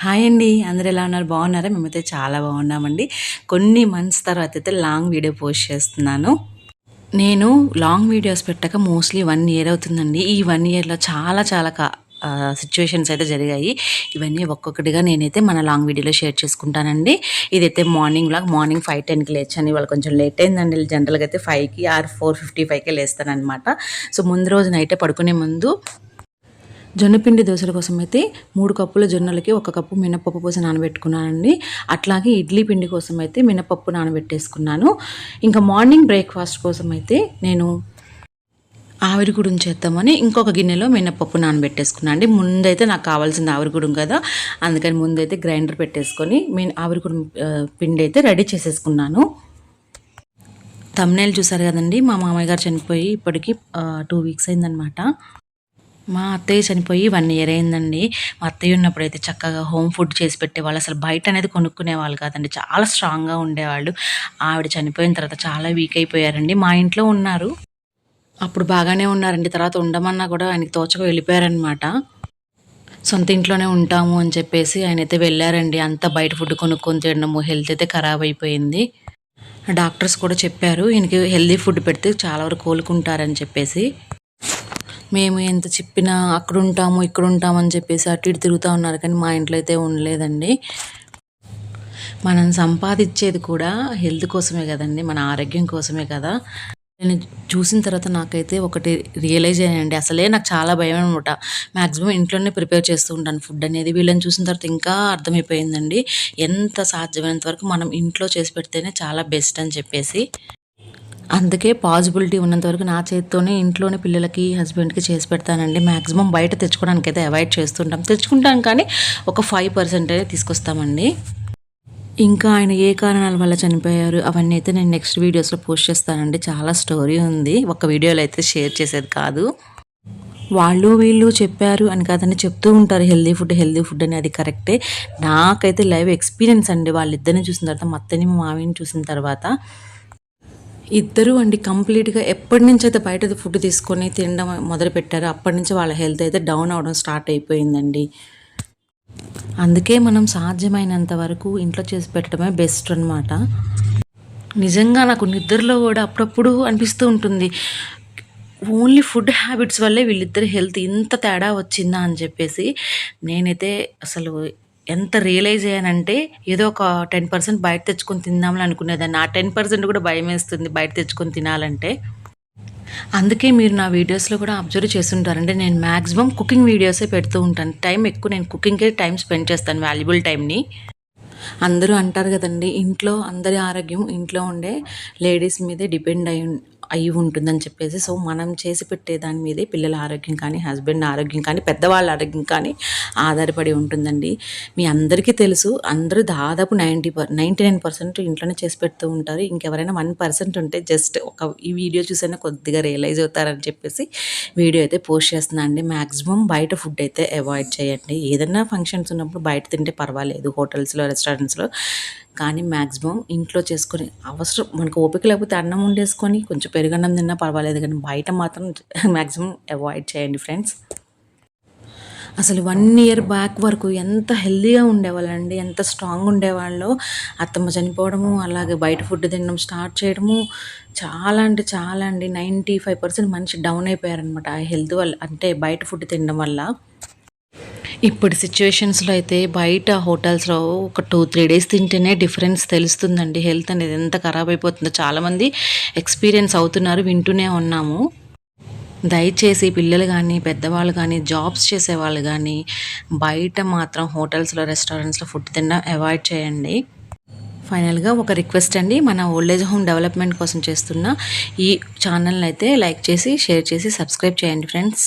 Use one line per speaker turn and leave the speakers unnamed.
Hi అండి. అందరు ఎలా ఉన్నారు? బాగున్నారా? మేమైతే చాలా బాగున్నామండి. కొన్ని మంత్స్ తర్వాత అయితే లాంగ్ వీడియో పోస్ట్ చేస్తున్నాను. నేను లాంగ్ వీడియోస్ పెట్టక మోస్ట్లీ వన్ ఇయర్ అవుతుందండి. ఈ వన్ ఇయర్లో చాలా చాలా సిచ్యువేషన్స్ అయితే జరిగాయి. ఇవన్నీ ఒక్కొక్కటిగా నేనైతే మన లాంగ్ వీడియోలో షేర్ చేసుకుంటానండి. ఇదైతే మార్నింగ్ లాగా మార్నింగ్ ఫైవ్ టెన్కి లేచాను ఇవాళ కొంచెం లేట్ అయిందండి. జనరల్గా అయితే ఫైవ్కి ఆర్ ఫోర్ ఫిఫ్టీ ఫైవ్కే లేస్తానమాట సో ముందు రోజు నైటే పడుకునే ముందు జొన్నపిండి దోశల కోసం అయితే మూడు కప్పుల జొన్నలకి ఒక కప్పు మినపప్పు పోసి నానబెట్టుకున్నానండి. అట్లాగే ఇడ్లీ పిండి కోసం అయితే మినపప్పు నానబెట్టేసుకున్నాను. ఇంకా మార్నింగ్ బ్రేక్ఫాస్ట్ కోసం అయితే నేను ఆవిరిగుడుం చేద్దామని ఇంకొక గిన్నెలో మినపప్పు నానబెట్టేసుకున్నాను అండి. ముందైతే నాకు కావాల్సింది ఆవిరిగుడుం కదా అందుకని ముందైతే గ్రైండర్ పెట్టేసుకొని మీ ఆవిరిగుడుం పిండి అయితే రెడీ చేసేసుకున్నాను. తమ్నేలు చూసారు కదండి మా మామయ్య గారు చనిపోయి ఇప్పటికి టూ వీక్స్ అయిందనమాట మా అత్తయ్య చనిపోయి వన్ ఇయర్ అయిందండి. మా అత్తయ్య ఉన్నప్పుడు అయితే చక్కగా హోమ్ ఫుడ్ చేసి పెట్టేవాళ్ళు. అసలు బయట అనేది కొనుక్కునేవాళ్ళు కాదండి. చాలా స్ట్రాంగ్గా ఉండేవాళ్ళు. ఆవిడ చనిపోయిన తర్వాత చాలా వీక్ అయిపోయారండి. మా ఇంట్లో ఉన్నారు. అప్పుడు బాగానే ఉన్నారండి. తర్వాత ఉండమన్నా కూడా ఆయనకి తోచక వెళ్ళిపోయారనమాట సొంత ఇంట్లోనే ఉంటాము అని చెప్పేసి ఆయన అయితే వెళ్ళారండి. అంత బయట ఫుడ్ కొనుక్కొని తినడము హెల్త్ అయితే ఖరాబ్ అయిపోయింది. డాక్టర్స్ కూడా చెప్పారు ఈయనకి హెల్దీ ఫుడ్ పెడితే చాలా వరకు కోలుకుంటారని చెప్పేసి. మేము ఎంత చెప్పినా అక్కడ ఉంటాము ఇక్కడ ఉంటాము అని చెప్పేసి అటు ఇటు తిరుగుతూ ఉన్నారు కానీ మా ఇంట్లో అయితే ఉండలేదండి. మనం సంపాదించేది కూడా హెల్త్ కోసమే కదండి మన ఆరోగ్యం కోసమే కదా. నేను చూసిన తర్వాత నాకైతే ఒకటి రియలైజ్ అయ్యానండి. అసలే నాకు చాలా భయం అనమాట మ్యాక్సిమం ఇంట్లోనే ప్రిపేర్ చేస్తూ ఉంటాను. ఫుడ్ అనేది వీళ్ళని చూసిన తర్వాత ఇంకా అర్థమైపోయిందండి. ఎంత సాధ్యమైనంత వరకు మనం ఇంట్లో చేసి పెడితేనే చాలా బెస్ట్ అని చెప్పేసి. అందుకే పాసిబిలిటీ ఉన్నంత వరకు నా చేతితోనే ఇంట్లోనే పిల్లలకి హస్బెండ్కి చేసి పెడతానండి. మ్యాక్సిమం బయట తెచ్చుకోవడానికి అయితే అవాయిడ్ చేస్తుంటాం. తెచ్చుకుంటాం కానీ ఒక ఫైవ్ పర్సెంట్ అయితే తీసుకొస్తామండి. ఇంకా ఆయన ఏ కారణాల వల్ల చనిపోయారు అవన్నీ అయితే నేను నెక్స్ట్ వీడియోస్లో పోస్ట్ చేస్తానండి. చాలా స్టోరీ ఉంది. ఒక వీడియోలో అయితే షేర్ చేసేది కాదు. వాళ్ళు వీళ్ళు చెప్పారు అని కాదని చెప్తూ ఉంటారు. హెల్దీ ఫుడ్ హెల్దీ ఫుడ్ అని అది కరెక్టే. నాకైతే లైవ్ ఎక్స్పీరియన్స్ అండి. వాళ్ళిద్దరిని చూసిన తర్వాత మా అత్తని మా మావిని చూసిన తర్వాత ఇద్దరు అండి కంప్లీట్గా ఎప్పటి నుంచి అయితే బయట ఫుడ్ తీసుకొని తినడం మొదలుపెట్టారో అప్పటి నుంచి వాళ్ళ హెల్త్ అయితే డౌన్ అవడం స్టార్ట్ అయిపోయిందండి. అందుకే మనం సాధ్యమైనంత వరకు ఇంట్లో చేసి పెట్టడమే బెస్ట్ అనమాట నిజంగా నాకు నిద్రలో కూడా అప్పుడప్పుడు అనిపిస్తూ ఉంటుంది. ఓన్లీ ఫుడ్ హ్యాబిట్స్ వల్లే వీళ్ళిద్దరి హెల్త్ ఇంత తేడా వచ్చిందా అని చెప్పేసి నేనైతే అసలు ఎంత రియలైజ్ అయ్యానంటే ఏదో ఒక టెన్ పర్సెంట్ బయట తెచ్చుకొని తిందామని అనుకునేదాన్ని. ఆ టెన్ పర్సెంట్ కూడా భయం వేస్తుంది బయట తెచ్చుకొని తినాలంటే. అందుకే మీరు నా వీడియోస్లో కూడా అబ్జర్వ్ చేస్తుంటారంటే నేను మ్యాక్సిమం కుకింగ్ వీడియోసే పెడుతూ ఉంటాను. టైం ఎక్కువ నేను కుకింగ్కే టైం స్పెండ్ చేస్తాను వాల్యుబుల్ టైంని అందరూ అంటారు కదండి ఇంట్లో అందరి ఆరోగ్యం ఇంట్లో ఉండే లేడీస్ మీదే డిపెండ్ అయి అయి ఉంటుందని చెప్పేసి సో మనం చేసి పెట్టే దాని మీదే పిల్లల ఆరోగ్యం కానీ హస్బెండ్ ఆరోగ్యం కానీ పెద్దవాళ్ళ ఆరోగ్యం కానీ ఆధారపడి ఉంటుందండి. మీ అందరికీ తెలుసు అందరూ దాదాపు ninety per ninety nine percent ఇంట్లోనే చేసి పెడుతూ ఉంటారు. ఇంకెవరైనా వన్ పర్సెంట్ ఉంటే జస్ట్ ఒక ఈ వీడియో చూసైనా కొద్దిగా రియలైజ్ అవుతారని చెప్పేసి వీడియో అయితే పోస్ట్ చేస్తున్నా అండి. మ్యాక్సిమం బయట ఫుడ్ అయితే అవాయిడ్ చేయండి. ఏదైనా ఫంక్షన్స్ ఉన్నప్పుడు బయట తింటే పర్వాలేదు హోటల్స్లో రెస్టారెంట్స్లో. కానీ మ్యాక్సిమం ఇంట్లో చేసుకొని అవసరం. మనకు ఓపిక లేకపోతే అన్నం వండేసుకొని కొంచెం పెరుగన్నం తిన్నా పర్వాలేదు కానీ బయట మాత్రం మ్యాక్సిమం అవాయిడ్ చేయండి ఫ్రెండ్స్. అసలు వన్ ఇయర్ బ్యాక్ వరకు ఎంత హెల్దీగా ఉండేవాళ్ళండి ఎంత స్ట్రాంగ్ ఉండేవాళ్ళు. అత్తమ్మ చనిపోవడము అలాగే బయట ఫుడ్ తినడం స్టార్ట్ చేయడము. చాలా అంటే చాలా అండి. నైంటీ ఫైవ్ పర్సెంట్ మనిషి డౌన్ అయిపోయారనమాట ఆ హెల్త్ వల్ల అంటే బయట ఫుడ్ తినడం వల్ల. ఇప్పుడు సిచ్యువేషన్స్లో అయితే బయట హోటల్స్లో ఒక టూ త్రీ డేస్ తింటేనే డిఫరెన్స్ తెలుస్తుందండి. హెల్త్ అనేది ఎంత ఖరాబ్ అయిపోతుందో చాలామంది ఎక్స్పీరియన్స్ అవుతున్నారు వింటూనే ఉన్నాము. దయచేసి పిల్లలు కానీ పెద్దవాళ్ళు కానీ జాబ్స్ చేసేవాళ్ళు కానీ బయట మాత్రం హోటల్స్లో రెస్టారెంట్స్లో ఫుడ్ తినడం అవాయిడ్ చేయండి. ఫైనల్గా ఒక రిక్వెస్ట్ అండి మన ఓల్డేజ్ హోమ్ డెవలప్మెంట్ కోసం చేస్తున్న ఈ ఛానల్ని అయితే లైక్ చేసి షేర్ చేసి సబ్స్క్రైబ్ చేయండి ఫ్రెండ్స్